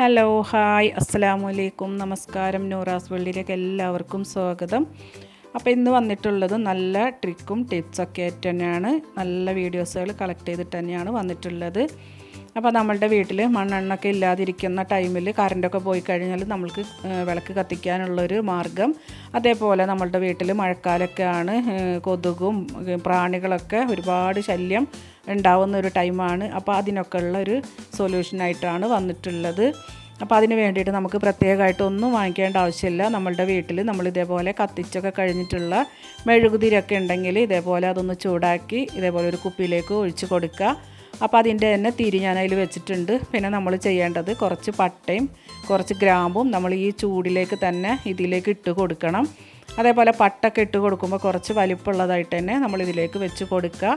Hello hi അസ്സലാമു അലൈക്കും നമസ്കാരം. നൂറാസ് വേൾഡിലേക്ക് എല്ലാവർക്കും സ്വാഗതം. അപ്പോൾ ഇന്ന് വന്നിട്ടുള്ളത് നല്ല ട്രിക്കും ടിപ്സൊക്കെ ആയിട്ട് തന്നെയാണ്. നല്ല വീഡിയോസുകൾ കളക്ട് ചെയ്തിട്ട് തന്നെയാണ് വന്നിട്ടുള്ളത്. അപ്പോൾ നമ്മളുടെ വീട്ടിൽ മണ്ണെണ്ണൊക്കെ ഇല്ലാതിരിക്കുന്ന ടൈമിൽ കറണ്ടൊക്കെ പോയി കഴിഞ്ഞാൽ നമ്മൾക്ക് വിളക്ക് കത്തിക്കാനുള്ളൊരു മാർഗം. അതേപോലെ നമ്മളുടെ വീട്ടിൽ മഴക്കാലൊക്കെയാണ് കൊതുകും പ്രാണികളൊക്കെ ഒരുപാട് ശല്യം ഉണ്ടാവുന്ന ഒരു ടൈമാണ്. അപ്പോൾ അതിനൊക്കെ ഉള്ള ഒരു സൊല്യൂഷനായിട്ടാണ് വന്നിട്ടുള്ളത്. അപ്പോൾ അതിന് വേണ്ടിയിട്ട് നമുക്ക് പ്രത്യേകമായിട്ട് ഒന്നും വാങ്ങിക്കേണ്ട ആവശ്യമില്ല. നമ്മളുടെ വീട്ടിൽ നമ്മൾ ഇതേപോലെ കത്തിച്ചൊക്കെ കഴിഞ്ഞിട്ടുള്ള മെഴുകുതിരൊക്കെ ഉണ്ടെങ്കിൽ ഇതേപോലെ അതൊന്ന് ചൂടാക്കി ഇതേപോലെ ഒരു കുപ്പിയിലേക്ക് ഒഴിച്ച് കൊടുക്കുക. അപ്പോൾ അതിന്റെ തന്നെ തിരി ഞാൻ അതിൽ വെച്ചിട്ടുണ്ട്. പിന്നെ നമ്മൾ ചെയ്യേണ്ടത് കുറച്ച് പട്ടയും കുറച്ച് ഗ്രാമ്പും നമ്മൾ ഈ ചൂടിലേക്ക് തന്നെ ഇതിലേക്ക് ഇട്ട് കൊടുക്കണം. അതേപോലെ പട്ടൊക്കെ ഇട്ട് കൊടുക്കുമ്പോൾ കുറച്ച് വലിപ്പമുള്ളതായിട്ട് തന്നെ നമ്മൾ ഇതിലേക്ക് വെച്ച് കൊടുക്കുക.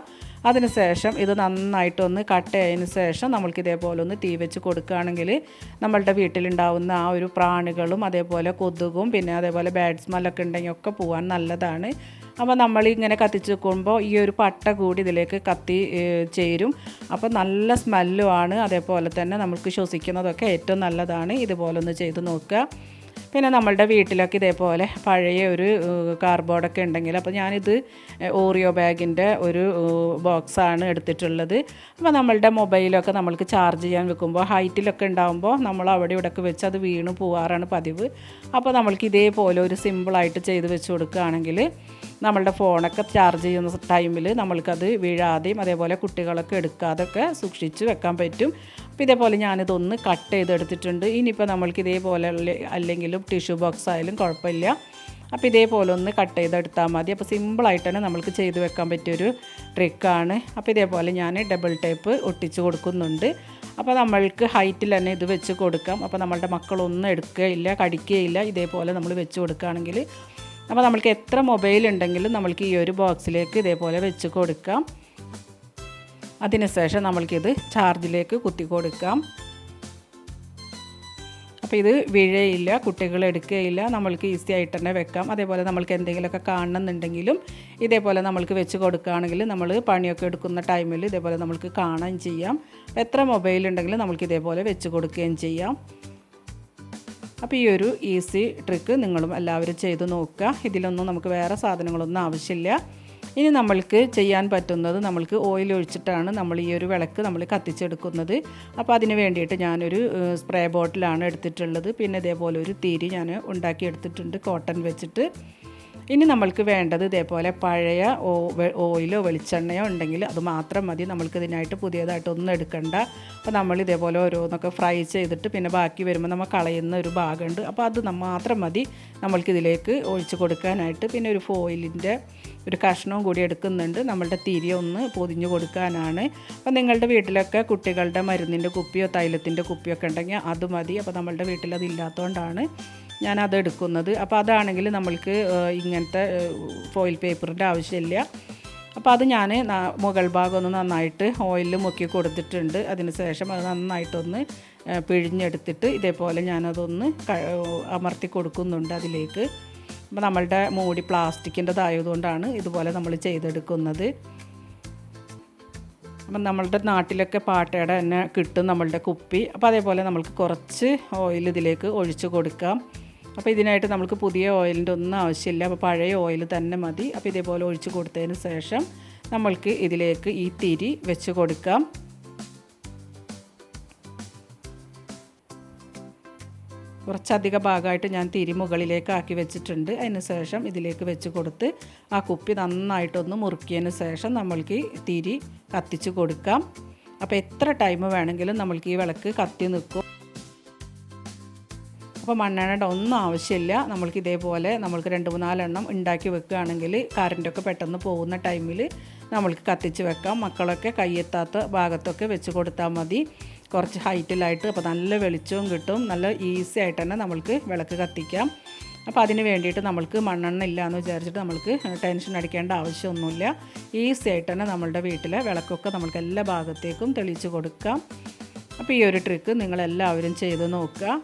അതിനുശേഷം ഇത് നന്നായിട്ടൊന്ന് കട്ട് ആയതിന് ശേഷം നമ്മൾക്ക് ഇതേപോലെ ഒന്ന് തീ വെച്ച് കൊടുക്കുകയാണെങ്കിൽ നമ്മളുടെ വീട്ടിലുണ്ടാവുന്ന ആ ഒരു പ്രാണികളും അതേപോലെ കൊതുകും പിന്നെ അതേപോലെ ബാഡ് സ്മെല്ലൊക്കെ ഉണ്ടെങ്കിൽ ഒക്കെ പോകാൻ നല്ലതാണ്. അപ്പോൾ നമ്മൾ ഇങ്ങനെ കത്തിച്ച് വെക്കുമ്പോൾ ഈ ഒരു പട്ട കൂടി ഇതിലേക്ക് കത്തി ചേരും. അപ്പോൾ നല്ല സ്മെല്ലുമാണ് അതേപോലെ തന്നെ നമുക്ക് ശ്വസിക്കുന്നതൊക്കെ ഏറ്റവും നല്ലതാണ്. ഇതുപോലെ ഒന്ന് ചെയ്ത് നോക്കുക. പിന്നെ നമ്മളുടെ വീട്ടിലൊക്കെ ഇതേപോലെ പഴയ ഒരു കാർഡ്ബോർഡൊക്കെ ഉണ്ടെങ്കിൽ അപ്പോൾ ഞാനിത് ഓറിയോ ബാഗിന്റെ ഒരു ബോക്സാണ് എടുത്തിട്ടുള്ളത്. അപ്പോൾ നമ്മളുടെ മൊബൈലൊക്കെ നമ്മൾക്ക് ചാർജ് ചെയ്യാൻ വെക്കുമ്പോൾ ഹൈറ്റിലൊക്കെ ഉണ്ടാകുമ്പോൾ നമ്മൾ അവിടെ ഇവിടെയൊക്കെ വെച്ച് അത് വീണ് പോവാറാണ് പതിവ്. അപ്പോൾ നമ്മൾക്ക് ഇതേപോലെ ഒരു സിമ്പിളായിട്ട് ചെയ്ത് വെച്ച് കൊടുക്കുകയാണെങ്കിൽ നമ്മളുടെ ഫോണൊക്കെ ചാർജ് ചെയ്യുന്ന ടൈമിൽ നമ്മൾക്കത് വീഴാതെയും അതേപോലെ കുട്ടികളൊക്കെ എടുക്കാതൊക്കെ സൂക്ഷിച്ച് വെക്കാൻ പറ്റും. അപ്പോൾ ഇതേപോലെ ഞാനിതൊന്ന് കട്ട് ചെയ്തെടുത്തിട്ടുണ്ട്. ഇനിയിപ്പോൾ നമ്മൾക്ക് ഇതേപോലെ അല്ലെ- അല്ലെങ്കിലും ടിഷ്യൂ ബോക്സ് ആയാലും കുഴപ്പമില്ല. അപ്പോൾ ഇതേപോലെ ഒന്ന് കട്ട് ചെയ്തെടുത്താൽ മതി. അപ്പോൾ സിമ്പിളായിട്ട് തന്നെ നമ്മൾക്ക് ചെയ്ത് വെക്കാൻ പറ്റിയൊരു ട്രിക്കാണ് അപ്പോൾ ഇതേപോലെ ഞാൻ ഡബിൾ ടേപ്പ് ഒട്ടിച്ച് കൊടുക്കുന്നുണ്ട്. അപ്പോൾ നമ്മൾക്ക് ഹൈറ്റിൽ തന്നെ ഇത് വെച്ച് കൊടുക്കാം. അപ്പോൾ നമ്മളുടെ മക്കളൊന്നും എടുക്കുകയില്ല കടിക്കുകയില്ല ഇതേപോലെ നമ്മൾ വെച്ച് കൊടുക്കുകയാണെങ്കിൽ. അപ്പോൾ നമ്മൾക്ക് എത്ര മൊബൈൽ ഉണ്ടെങ്കിലും നമ്മൾക്ക് ഈ ഒരു ബോക്സിലേക്ക് ഇതേപോലെ വെച്ച് കൊടുക്കാം. അതിനുശേഷം നമ്മൾക്കിത് ചാർജിലേക്ക് കുത്തി കൊടുക്കാം. അപ്പോൾ ഇത് വീഴയില്ല കുട്ടികൾ എടുക്കുകയില്ല നമ്മൾക്ക് ഈസി ആയിട്ട് തന്നെ വെക്കാം. അതേപോലെ നമ്മൾക്ക് എന്തെങ്കിലുമൊക്കെ കാണണമെന്നുണ്ടെങ്കിലും ഇതേപോലെ നമ്മൾക്ക് വെച്ച് കൊടുക്കുകയാണെങ്കിൽ നമ്മൾ പണിയൊക്കെ എടുക്കുന്ന ടൈമിൽ ഇതേപോലെ നമ്മൾക്ക് കാണുകയും ചെയ്യാം. എത്ര മൊബൈൽ ഉണ്ടെങ്കിലും നമ്മൾക്ക് ഇതേപോലെ വെച്ച് കൊടുക്കുകയും ചെയ്യാം. അപ്പോൾ ഈ ഒരു ഈസി ട്രിക്ക് നിങ്ങളും എല്ലാവരും ചെയ്ത് നോക്കുക. ഇതിലൊന്നും നമുക്ക് വേറെ സാധനങ്ങളൊന്നും ആവശ്യമില്ല. ഇനി നമ്മൾക്ക് ചെയ്യാൻ പറ്റുന്നത് നമ്മൾക്ക് ഓയിൽ ഒഴിച്ചിട്ടാണ് നമ്മൾ ഈ ഒരു വിളക്ക് നമ്മൾ കത്തിച്ചെടുക്കുന്നത്. അപ്പോൾ അതിന് വേണ്ടിയിട്ട് ഞാനൊരു സ്പ്രേ ബോട്ടിലാണ് എടുത്തിട്ടുള്ളത്. പിന്നെ ഇതേപോലെ ഒരു തിരി ഞാൻ ഉണ്ടാക്കി എടുത്തിട്ടുണ്ട് കോട്ടൺ വെച്ചിട്ട്. ഇനി നമ്മൾക്ക് വേണ്ടത് ഇതേപോലെ പഴയ ഓയിലോ വെളിച്ചെണ്ണയോ ഉണ്ടെങ്കിൽ അത് മാത്രം മതി. നമ്മൾക്ക് ഇതിനായിട്ട് പുതിയതായിട്ടൊന്നും എടുക്കണ്ട. അപ്പോൾ നമ്മൾ ഇതേപോലെ ഓരോന്നൊക്കെ ഫ്രൈ ചെയ്തിട്ട് പിന്നെ ബാക്കി വരുമ്പോൾ നമ്മൾ കളയുന്ന ഒരു ഭാഗമുണ്ട്. അപ്പോൾ അത് മാത്രം മതി. നമ്മൾക്കിതിലേക്ക് ഒഴിച്ച് കൊടുക്കാനായിട്ട് പിന്നെ ഒരു ഫോയിലിന്റെ ഒരു കഷ്ണവും കൂടി എടുക്കുന്നുണ്ട്. നമ്മളുടെ തിരി ഒന്ന് പൊതിഞ്ഞു കൊടുക്കാനാണ്. അപ്പോൾ നിങ്ങളുടെ വീട്ടിലൊക്കെ കുട്ടികളുടെ മരുന്നിന്റെ കുപ്പിയോ തൈലത്തിന്റെ കുപ്പിയൊക്കെ ഉണ്ടെങ്കിൽ അത് മതി. അപ്പോൾ നമ്മളുടെ വീട്ടിൽ അത് ഇല്ലാത്തതുകൊണ്ടാണ് ഞാനത് എടുക്കുന്നത് അപ്പോൾ അതാണെങ്കിൽ നമ്മൾക്ക് ഇങ്ങനത്തെ ഫോയിൽ പേപ്പറിന്റെ ആവശ്യമില്ല. അപ്പോൾ അത് ഞാൻ മുകൾ ഭാഗം ഒന്ന് നന്നായിട്ട് ഓയിലിൽ മുക്കി കൊടുത്തിട്ടുണ്ട്. അതിന് ശേഷം അത് നന്നായിട്ടൊന്ന് പിഴിഞ്ഞെടുത്തിട്ട് ഇതേപോലെ ഞാനതൊന്ന് അമർത്തി കൊടുക്കുന്നുണ്ട് അതിലേക്ക്. അപ്പോൾ നമ്മളുടെ മൂടി പ്ലാസ്റ്റിക്കിന്റെതായതുകൊണ്ടാണ് ഇതുപോലെ നമ്മൾ ചെയ്തെടുക്കുന്നത്. അപ്പം നമ്മളുടെ നാട്ടിലൊക്കെ പാട്ടയുടെ തന്നെ കിട്ടും നമ്മളുടെ കുപ്പി. അപ്പോൾ അതേപോലെ നമ്മൾക്ക് കുറച്ച് ഓയിൽ ഇതിലേക്ക് ഒഴിച്ച് കൊടുക്കാം. അപ്പോൾ ഇതിനായിട്ട് നമുക്ക് പുതിയ ഓയിലിന്റെ ഒന്നും ആവശ്യമില്ല. അപ്പോൾ പഴയ ഓയിൽ തന്നെ മതി. അപ്പോൾ ഇതേപോലെ ഒഴിച്ച് കൊടുത്തതിന് ശേഷം നമ്മൾക്ക് ഇതിലേക്ക് ഈ തിരി വെച്ച് കൊടുക്കാം. കുറച്ചധിക ഭാഗമായിട്ട് ഞാൻ തിരി മുകളിലേക്ക് ആക്കി വെച്ചിട്ടുണ്ട്. അതിന് ശേഷം ഇതിലേക്ക് വെച്ച് കൊടുത്ത് ആ കുപ്പി നന്നായിട്ടൊന്ന് മുറുക്കിയതിന് ശേഷം നമ്മൾക്ക് തിരി കത്തിച്ച് കൊടുക്കാം. അപ്പോൾ എത്ര ടൈം വേണമെങ്കിലും നമ്മൾക്ക് ഈ വിളക്ക് കത്തി നിൽക്കും. അപ്പോൾ മണ്ണെണ്ണയുടെ ഒന്നും ആവശ്യമില്ല. നമ്മൾക്ക് ഇതേപോലെ നമ്മൾക്ക് രണ്ട് മൂന്നാലെണ്ണം ഉണ്ടാക്കി വെക്കുകയാണെങ്കിൽ കറണ്ടൊക്കെ പെട്ടെന്ന് പോകുന്ന ടൈമിൽ നമ്മൾക്ക് കത്തിച്ച് വെക്കാം. മക്കളൊക്കെ കയ്യെത്താത്ത ഭാഗത്തൊക്കെ വെച്ച് കൊടുത്താൽ മതി. കുറച്ച് ഹൈറ്റിലായിട്ട് അപ്പോൾ നല്ല വെളിച്ചവും കിട്ടും. നല്ല ഈസി ആയിട്ട് തന്നെ നമ്മൾക്ക് വിളക്ക് കത്തിക്കാം. അപ്പം അതിന് വേണ്ടിയിട്ട് നമ്മൾക്ക് മണ്ണെണ്ണ ഇല്ല എന്ന് വിചാരിച്ചിട്ട് നമ്മൾക്ക് ടെൻഷൻ അടിക്കേണ്ട ആവശ്യമൊന്നുമില്ല. ഈസി ആയിട്ട് തന്നെ നമ്മളുടെ വീട്ടിലെ വിളക്കൊക്കെ നമ്മൾക്ക് എല്ലാ ഭാഗത്തേക്കും തെളിയിച്ച് കൊടുക്കാം. അപ്പോൾ ഈ ഒരു ട്രിക്ക് നിങ്ങളെല്ലാവരും ചെയ്ത് നോക്കുക.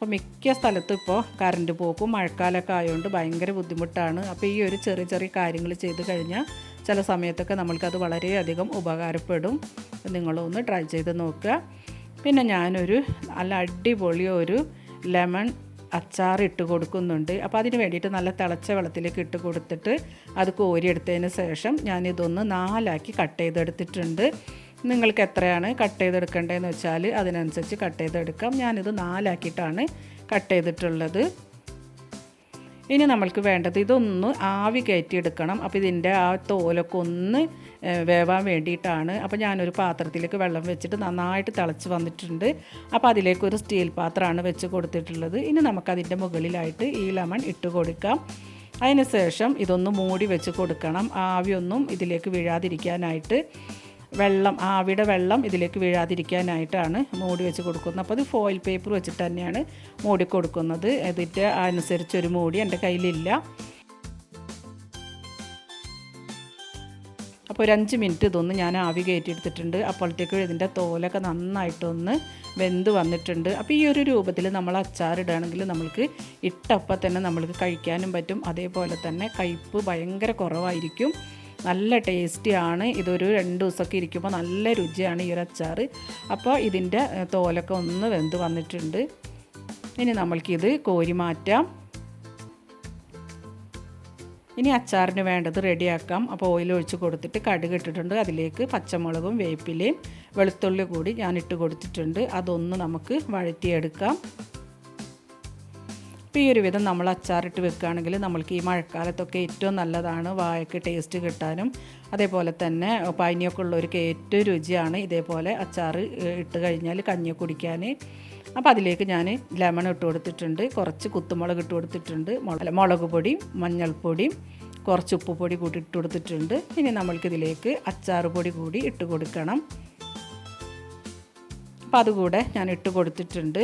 അപ്പോൾ മിക്ക സ്ഥലത്തും ഇപ്പോൾ കറണ്ട് പോക്കും മഴക്കാലമൊക്കെ ആയതുകൊണ്ട് ഭയങ്കര ബുദ്ധിമുട്ടാണ്. അപ്പോൾ ഈ ഒരു ചെറിയ ചെറിയ കാര്യങ്ങൾ ചെയ്ത് കഴിഞ്ഞാൽ ചില സമയത്തൊക്കെ നമ്മൾക്കത് വളരെയധികം ഉപകാരപ്പെടും. നിങ്ങളൊന്ന് ട്രൈ ചെയ്ത് നോക്കുക. പിന്നെ ഞാനൊരു നല്ല അടിപൊളി ഒരു ലെമൺ അച്ചാർ ഇട്ട് കൊടുക്കുന്നുണ്ട്. അപ്പോൾ അതിന് വേണ്ടിയിട്ട് നല്ല തിളച്ച വെള്ളത്തിലേക്ക് ഇട്ട് കൊടുത്തിട്ട് അത് കോരിയെടുത്തതിന് ശേഷം ഞാനിതൊന്ന് നാലാക്കി കട്ട് ചെയ്തെടുത്തിട്ടുണ്ട്. നിങ്ങൾക്ക് എത്രയാണ് കട്ട് ചെയ്തെടുക്കേണ്ടതെന്ന് വെച്ചാൽ അതിനനുസരിച്ച് കട്ട് ചെയ്തെടുക്കാം. ഞാനിത് നാലാക്കിയിട്ടാണ് കട്ട് ചെയ്തിട്ടുള്ളത്. ഇനി നമ്മൾക്ക് വേണ്ടത് ഇതൊന്ന് ആവി കയറ്റിയെടുക്കണം. അപ്പോൾ ഇതിന്റെ ആ തോലൊക്കെ ഒന്ന് വേവാൻ വേണ്ടിയിട്ടാണ്. അപ്പോൾ ഞാനൊരു പാത്രത്തിലേക്ക് വെള്ളം വെച്ചിട്ട് നന്നായിട്ട് തിളച്ച് വന്നിട്ടുണ്ട്. അപ്പോൾ അതിലേക്ക് ഒരു സ്റ്റീൽ പാത്രമാണ് വെച്ച് കൊടുത്തിട്ടുള്ളത്. ഇനി നമുക്കതിന്റെ മുകളിലായിട്ട് ഈ ലെമൺ ഇട്ട് കൊടുക്കാം. അതിന് ശേഷം ഇതൊന്ന് മൂടി വെച്ച് കൊടുക്കണം. ആവിയൊന്നും ഇതിലേക്ക് വീഴാതിരിക്കാനായിട്ട്. വെള്ളം ആവിയുടെ വെള്ളം ഇതിലേക്ക് വീഴാതിരിക്കാനായിട്ടാണ് മൂടി വെച്ച് കൊടുക്കുന്നത്. അപ്പോൾ അത് ഫോയിൽ പേപ്പർ വെച്ചിട്ട് തന്നെയാണ് മൂടി കൊടുക്കുന്നത്. ഇതിന്റെ അനുസരിച്ചൊരു മൂടി എന്റെ കയ്യിലില്ല. അപ്പോൾ ഒരു അഞ്ച് മിനിറ്റ് ഇതൊന്ന് ഞാൻ ആവി കയറ്റിയെടുത്തിട്ടുണ്ട് അപ്പോഴത്തേക്കും ഇതിന്റെ തോലൊക്കെ നന്നായിട്ടൊന്ന് വെന്ത് വന്നിട്ടുണ്ട്. അപ്പോൾ ഈ ഒരു രൂപത്തിൽ നമ്മൾ അച്ചാറിടുകയാണെങ്കിൽ നമ്മൾക്ക് ഇട്ടപ്പം തന്നെ നമ്മൾക്ക് കഴിക്കാനും പറ്റും. അതേപോലെ തന്നെ കയ്പ്പ് ഭയങ്കര കുറവായിരിക്കും. നല്ല ടേസ്റ്റിയാണ്. ഇതൊരു രണ്ട് ദിവസമൊക്കെ ഇരിക്കുമ്പോൾ നല്ല രുചിയാണ് ഈ ഒരു അച്ചാർ. അപ്പോൾ ഇതിന്റെ തോലൊക്കെ ഒന്ന് വെന്ത് വന്നിട്ടുണ്ട്. ഇനി നമ്മൾക്കിത് കോരി മാറ്റാം. ഇനി അച്ചാറിന് വേണ്ടത് റെഡിയാക്കാം. അപ്പോൾ ഓയിൽ ഒഴിച്ച് കൊടുത്തിട്ട് കടുക് ഇട്ടിട്ടുണ്ട്. അതിലേക്ക് പച്ചമുളകും വേപ്പിലയും വെളുത്തുള്ളി കൂടി ഞാൻ ഇട്ട് കൊടുത്തിട്ടുണ്ട്. അതൊന്ന് നമുക്ക് വഴറ്റിയെടുക്കാം. അപ്പോൾ ഈ ഒരു വിധം നമ്മൾ അച്ചാറിട്ട് വെക്കുകയാണെങ്കിൽ നമ്മൾക്ക് ഈ മഴക്കാലത്തൊക്കെ ഏറ്റവും നല്ലതാണ് വായക്ക് ടേസ്റ്റ് കിട്ടാനും. അതേപോലെ തന്നെ പനിയൊക്കെ ഉള്ളവർക്ക് ഏറ്റവും രുചിയാണ് ഇതേപോലെ അച്ചാർ ഇട്ട് കഴിഞ്ഞാൽ കഞ്ഞി കുടിക്കാൻ. അപ്പോൾ അതിലേക്ക് ഞാൻ ലെമൺ ഇട്ട് കൊടുത്തിട്ടുണ്ട് കുറച്ച് കുത്തുമുളക് ഇട്ട് കൊടുത്തിട്ടുണ്ട് മുള- മുളക് പൊടി മഞ്ഞൾപ്പൊടി കുറച്ച് ഉപ്പുപൊടി കൂടി ഇട്ട് കൊടുത്തിട്ടുണ്ട്. ഇനി നമ്മൾക്കിതിലേക്ക് അച്ചാർ പൊടി കൂടി ഇട്ട് കൊടുക്കണം. അപ്പോൾ അതുകൂടെ ഞാൻ ഇട്ട് കൊടുത്തിട്ടുണ്ട്.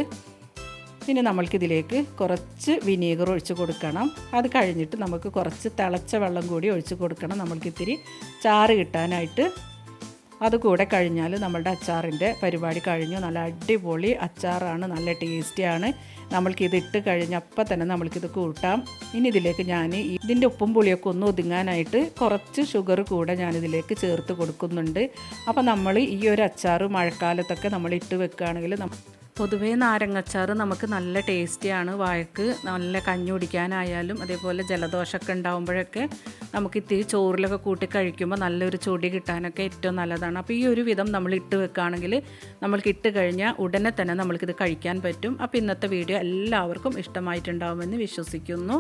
ഇനി നമ്മൾക്കിതിലേക്ക് കുറച്ച് വിനീഗർ ഒഴിച്ച് കൊടുക്കണം. അത് കഴിഞ്ഞിട്ട് നമുക്ക് കുറച്ച് തിളച്ച വെള്ളം കൂടി ഒഴിച്ച് കൊടുക്കണം. നമ്മൾക്കിത്തിരി ചാറ് കിട്ടാനായിട്ട്. അതുകൂടെ കഴിഞ്ഞാൽ നമ്മളുടെ അച്ചാറിന്റെ പരിപാടി കഴിഞ്ഞു. നല്ല അടിപൊളി അച്ചാറാണ്. നല്ല ടേസ്റ്റിയാണ്. നമ്മൾക്കിത് ഇട്ട് കഴിഞ്ഞപ്പോൾ തന്നെ നമ്മൾക്കിത് കൂട്ടാം. ഇനി ഇതിലേക്ക് ഞാൻ ഇതിന്റെ ഉപ്പും പുളിയൊക്കെ ഒന്ന് ഒതുങ്ങാനായിട്ട് കുറച്ച് ഷുഗർ കൂടെ ഞാനിതിലേക്ക് ചേർത്ത് കൊടുക്കുന്നുണ്ട്. അപ്പോൾ നമ്മൾ ഈ ഒരു അച്ചാറ് മഴക്കാലത്തൊക്കെ നമ്മൾ ഇട്ട് വെക്കുകയാണെങ്കിൽ പൊതുവേ നാരങ്ങച്ചാർ നമുക്ക് നല്ല ടേസ്റ്റിയാണ്. വായക്ക് നല്ല കഞ്ഞി കുടിക്കാനായാലും അതേപോലെ ജലദോഷമൊക്കെ ഉണ്ടാകുമ്പോഴൊക്കെ നമുക്ക് ഇത്തിരി ചോറിലൊക്കെ കൂട്ടി കഴിക്കുമ്പോൾ നല്ലൊരു ചൊടി കിട്ടാനൊക്കെ ഏറ്റവും നല്ലതാണ്. അപ്പോൾ ഈ ഒരു വിധം നമ്മൾ ഇട്ട് വെക്കുകയാണെങ്കിൽ നമ്മൾക്ക് ഇട്ട് കഴിഞ്ഞാൽ ഉടനെ തന്നെ നമ്മൾക്കിത് കഴിക്കാൻ പറ്റും. അപ്പോൾ ഇന്നത്തെ വീഡിയോ എല്ലാവർക്കും ഇഷ്ടമായിട്ടുണ്ടാകുമെന്ന് വിശ്വസിക്കുന്നു.